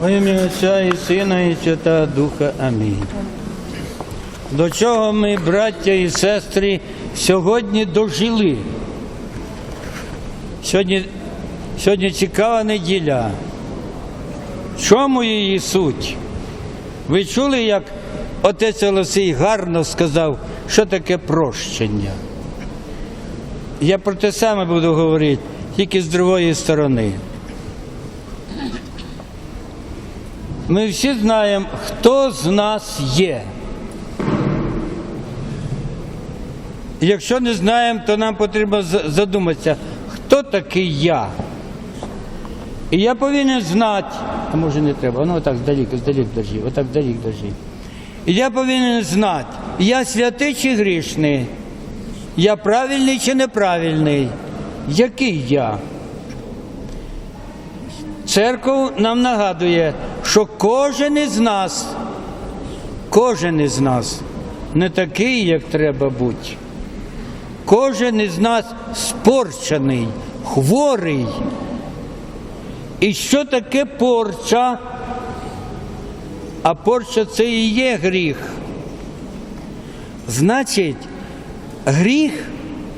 Во ім'я Отця і Сина і Святого Духа. Амінь. До чого ми, браття і сестри, сьогодні дожили? Сьогодні, сьогодні цікава неділя. Чому її суть? Ви чули, як отець Олексій гарно сказав, що таке прощення? Я про те саме буду говорити, тільки з другої сторони. Ми всі знаємо, хто з нас є. Якщо не знаємо, то нам потрібно задуматися, хто такий я. І я повинен знати, а може не треба, ну отак здалік, здалік держи, отак здалік держи. І я повинен знати, я святий чи грішний, я правильний чи неправильний, який я. Церква нам нагадує, що кожен із нас, кожен із нас не такий, як треба бути. Кожен із нас спорчений, хворий. І що таке порча? А порча це і є гріх. Значить, гріх,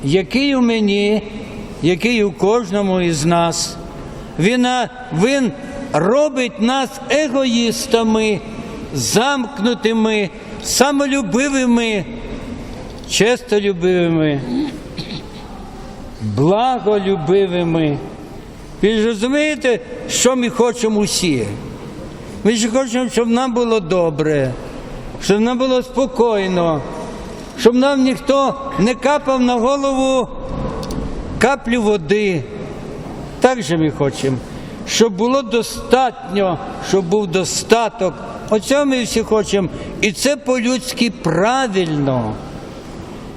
який у мені, який у кожному із нас, він, він робить нас егоїстами, замкнутими, самолюбивими, честолюбивими, благолюбивими. Ви ж розумієте, що ми хочемо усі? Ми ж хочемо, щоб нам було добре, щоб нам було спокійно, щоб нам ніхто не капав на голову каплю води. Так же ми хочемо, щоб було достатньо, щоб був достаток. Оцього ми всі хочемо. І це по-людськи правильно.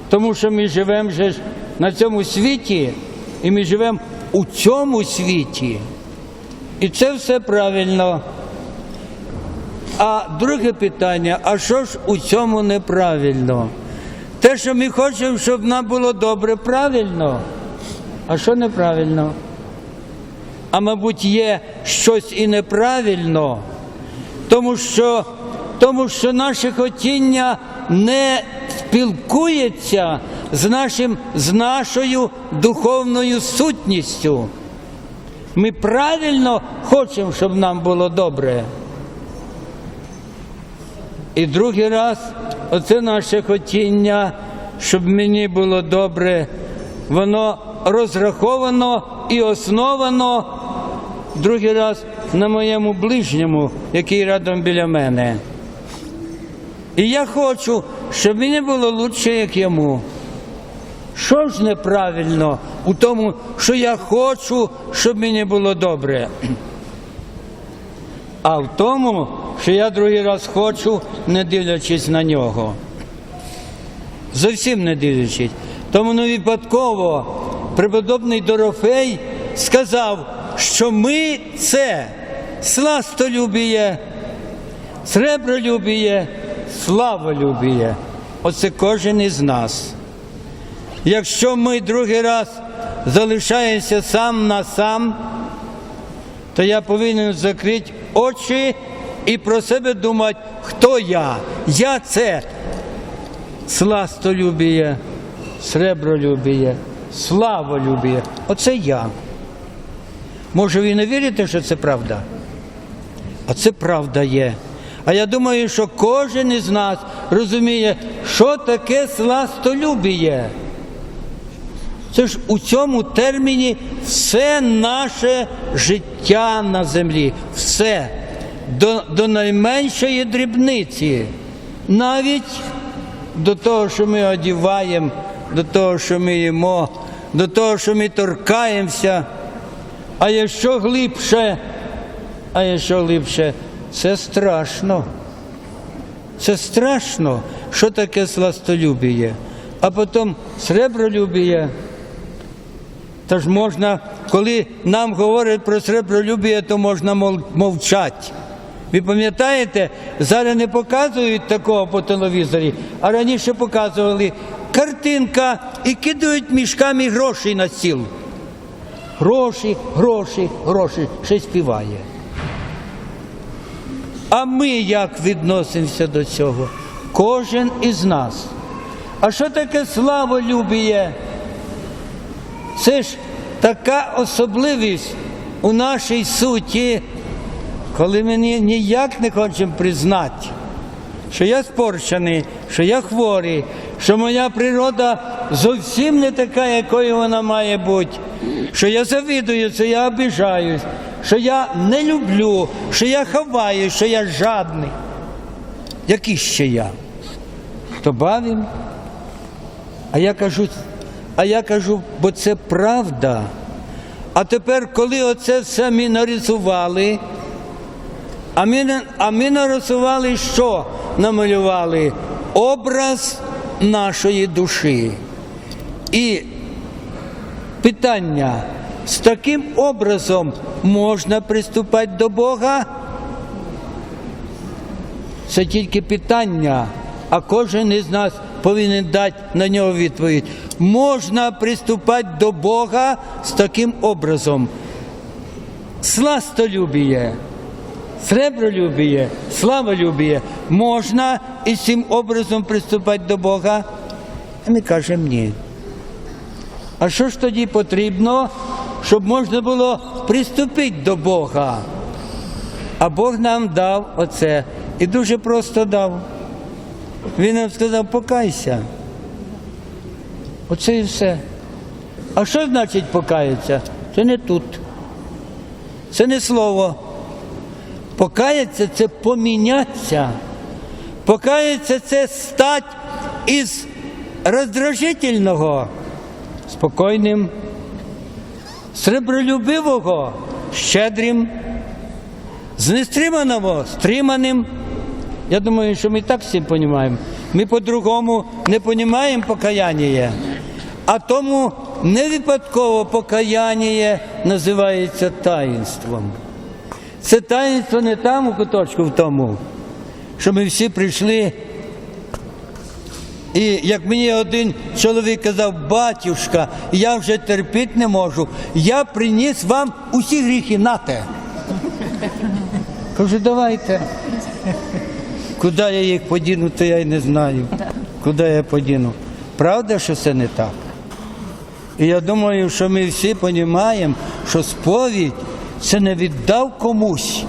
Тому що ми живемо ж на цьому світі, і ми живемо у цьому світі. І це все правильно. А друге питання: а що ж у цьому неправильно? Те, що ми хочемо, щоб нам було добре, правильно. А що неправильно? А мабуть, є щось і неправильно, тому що, тому що наше хотіння не спілкується з, нашим, з нашою духовною сутністю. Ми правильно хочемо, щоб нам було добре. І другий раз, оце наше хотіння, щоб мені було добре, воно розраховано і основано другий раз на моєму ближньому, який рядом біля мене. І я хочу, щоб мені було краще, як йому. Що ж неправильно у тому, що я хочу, щоб мені було добре? А в тому, що я другий раз хочу, не дивлячись на нього. Зовсім не дивлячись. Тому не випадково преподобний Дорофей сказав, що ми це сластолюбіє, сребролюбіє, славолюбіє. Оце кожен із нас. Якщо ми другий раз залишаємося сам на сам, то я повинен закрити очі і про себе думати, хто я. Я це сластолюбіє, сребролюбіє, славолюбіє. Оце я. Може, ви не вірите, що це правда? А це правда є. А я думаю, що кожен із нас розуміє, що таке сластолюбіє. Це ж у цьому терміні все наше життя на землі, все до, до найменшої дрібниці, навіть до того, що ми одіваємо, до того, що ми їмо, до того, що ми торкаємося. А якщо глибше, а якщо глибше, це страшно. Це страшно, що таке сластолюбіє, а потім сребролюбіє. Та ж можна, коли нам говорять про сребролюбіє, то можна мовчати. Ви пам'ятаєте, зараз не показують такого по телевізорі, а раніше показували картинка і кидають мішками грошей на стіл. Гроші, гроші, гроші, ще співає. А ми як відносимося до цього? Кожен із нас. А що таке славолюбіє? Це ж така особливість у нашій суті, коли ми ніяк не хочемо признати, що я спорчений, що я хворий, що моя природа зовсім не така, якою вона має бути, що я завідую, що я обіжаюсь, що я не люблю, що я ховаю, що я жадний. Який ще я? Хто бавим? А я кажу, а я кажу, бо це правда. А тепер, коли оце все ми нарисували, а ми, а ми нарисували що? Намалювали образ нашої душі. І питання, з таким образом можна приступати до Бога? Це тільки питання, а кожен із нас повинен дати на нього відповідь. Можна приступати до Бога з таким образом. Сластолюбіє, сребролюбіє, славолюбіє. Можна із цим образом приступати до Бога? А ми кажемо ні. А що ж тоді потрібно, щоб можна було приступити до Бога? А Бог нам дав оце. І дуже просто дав. Він нам сказав, покайся. Оце і все. А що значить покаятися? Це не тут. Це не слово. Покаятися це помінятися. Покаятися це стать із роздражительного спокійним, сребролюбивого щедрим, знестриманого стриманим. Я думаю, що ми так всі розуміємо. Ми по-другому не розуміємо покаяння. А тому не випадково покаяння називається таїнством. Це таїнство не там у куточку в тому, що ми всі прийшли. І як мені один чоловік казав, батюшка, я вже терпіти не можу, я приніс вам усі гріхи нате. Кажу, давайте. Куди я їх подіну, то я й не знаю. Куди я подіну? Правда, що це не так? І я думаю, що ми всі розуміємо, що сповідь це не віддав комусь.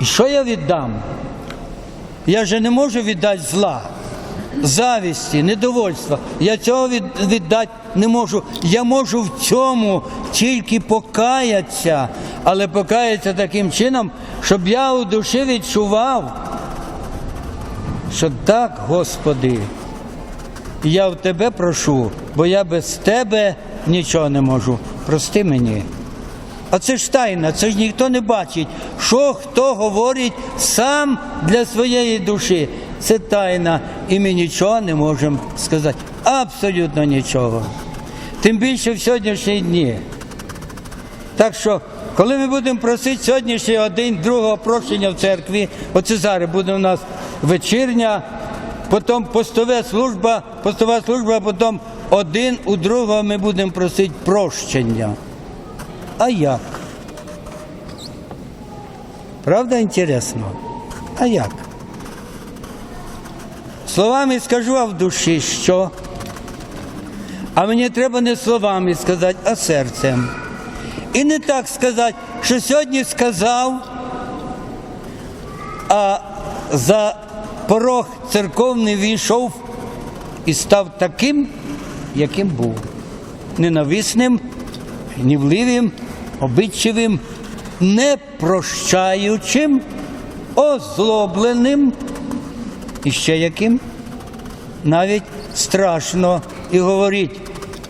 І що я віддам? Я же не можу віддати зла, завісті, недовольства. Я цього від, віддати не можу. Я можу в цьому тільки покаятися, але покаятися таким чином, щоб я у душі відчував, що так, Господи, я в Тебе прошу, бо я без Тебе нічого не можу. Прости мені. А це ж тайна, це ж ніхто не бачить, що хто говорить сам для своєї душі. Це тайна, і ми нічого не можемо сказати. Абсолютно нічого. Тим більше в сьогоднішні дні. Так що, коли ми будемо просити сьогоднішній один другого прощення в церкві, оце зараз буде у нас вечірня, потім постова служба, постова служба, потім один у другого ми будемо просити прощення. А як? Правда інтересно? А як? Словами скажу, а в душі що? А мені треба не словами сказати, а серцем. І не так сказати, що сьогодні сказав, а за порог церковний війшов і став таким, яким був. Ненависним, гнівливим, обидчивим, непрощаючим, озлобленим і ще яким. Навіть страшно і говорить,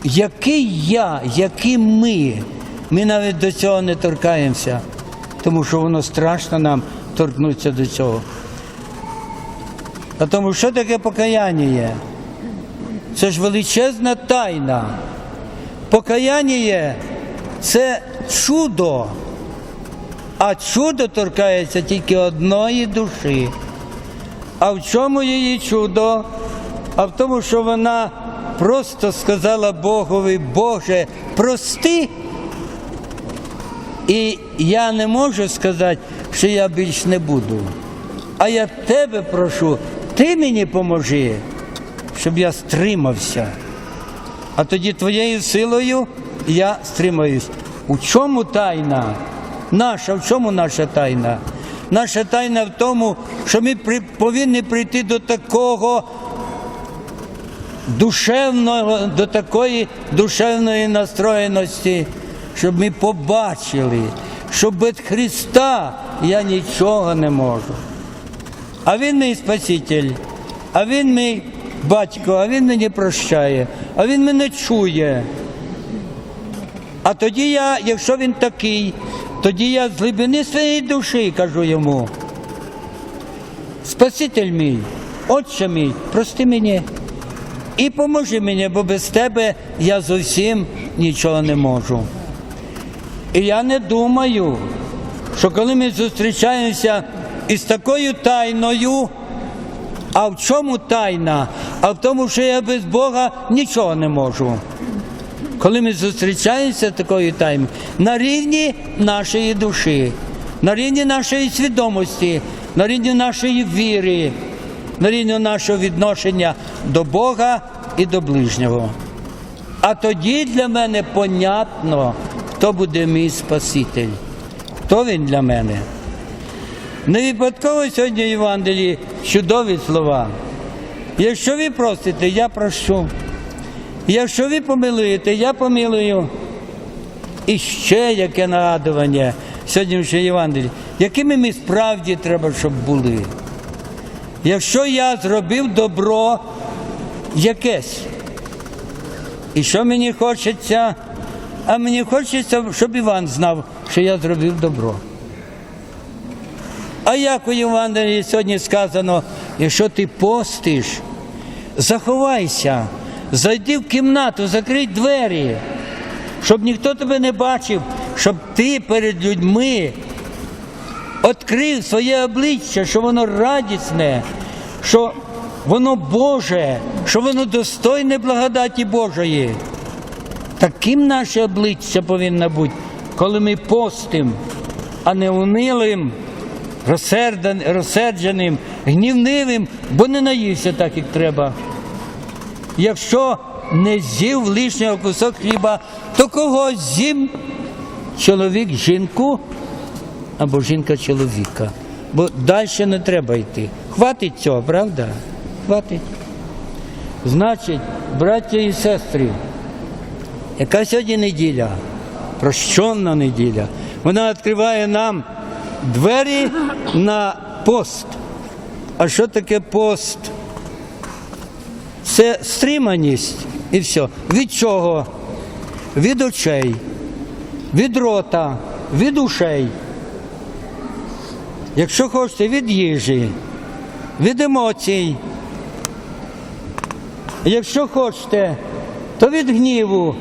який я, які ми. Ми навіть до цього не торкаємося, тому що воно страшно нам торкнутися до цього. А тому що таке покаяння є? Це ж величезна тайна. Покаяння це чудо, а чудо торкається тільки одної душі. А в чому її чудо? А в тому, що вона просто сказала Богові, Боже, прости. І я не можу сказати, що я більш не буду. А я тебе прошу, ти мені поможи, щоб я стримався. А тоді твоєю силою я стримаюсь. У чому тайна? Наша, в чому наша тайна? Наша тайна в тому, що ми повинні прийти до такого душевного, до такої душевної настроєності, щоб ми побачили, що без Христа я нічого не можу. А Він мій Спаситель, а Він мій батько, а Він мені прощає, а Він мене чує. А тоді я, якщо він такий, тоді я з глибини своєї душі кажу йому. Спаситель мій, Отче мій, прости мені і поможи мені, бо без тебе я зовсім нічого не можу. І я не думаю, що коли ми зустрічаємося із такою тайною, а в чому тайна? А в тому, що я без Бога нічого не можу. Коли ми зустрічаємося такою тайною, на рівні нашої душі, на рівні нашої свідомості, на рівні нашої віри, на рівні нашого відношення до Бога і до ближнього. А тоді для мене понятно, хто буде мій Спаситель, хто він для мене. Не випадково сьогодні в Євангелії чудові слова. Якщо ви просите, я прощу. Якщо ви помилуєте, я помилую. І ще яке нагадування сьогоднішнього Євангелія, якими ми справді треба, щоб були. Якщо я зробив добро якесь, і що мені хочеться, а мені хочеться, щоб Іван знав, що я зробив добро. А як у Євангелії сьогодні сказано, якщо ти постиш, заховайся, зайди в кімнату, закрий двері, щоб ніхто тебе не бачив, щоб ти перед людьми відкрив своє обличчя, що воно радісне, що воно Боже, що воно достойне благодаті Божої. Таким наше обличчя повинно бути, коли ми постим, а не унилим, розсердженим, гнівнивим, бо не наївся так, як треба. Якщо не з'їв лишнього кусок хліба, то кого з'їм? Чоловік жінку або жінка чоловіка. Бо далі не треба йти. Хватить цього, правда? Хватить. Значить, браття і сестри, яка сьогодні неділя, прощенна неділя, вона відкриває нам двері на пост. А що таке пост? Це стриманість і все. Від чого? Від очей, від рота, від ушей. Якщо хочете, від їжі, від емоцій. Якщо хочете, то від гніву.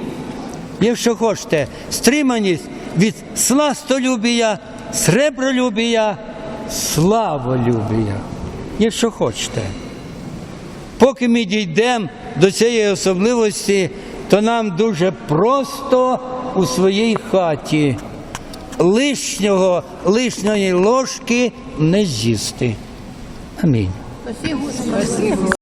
Якщо хочете, стриманість від сластолюбія, сребролюбія, славолюбія. Якщо хочете. Поки ми дійдемо до цієї особливості, то нам дуже просто у своїй хаті лишнього, лишньої ложки не з'їсти. Амінь.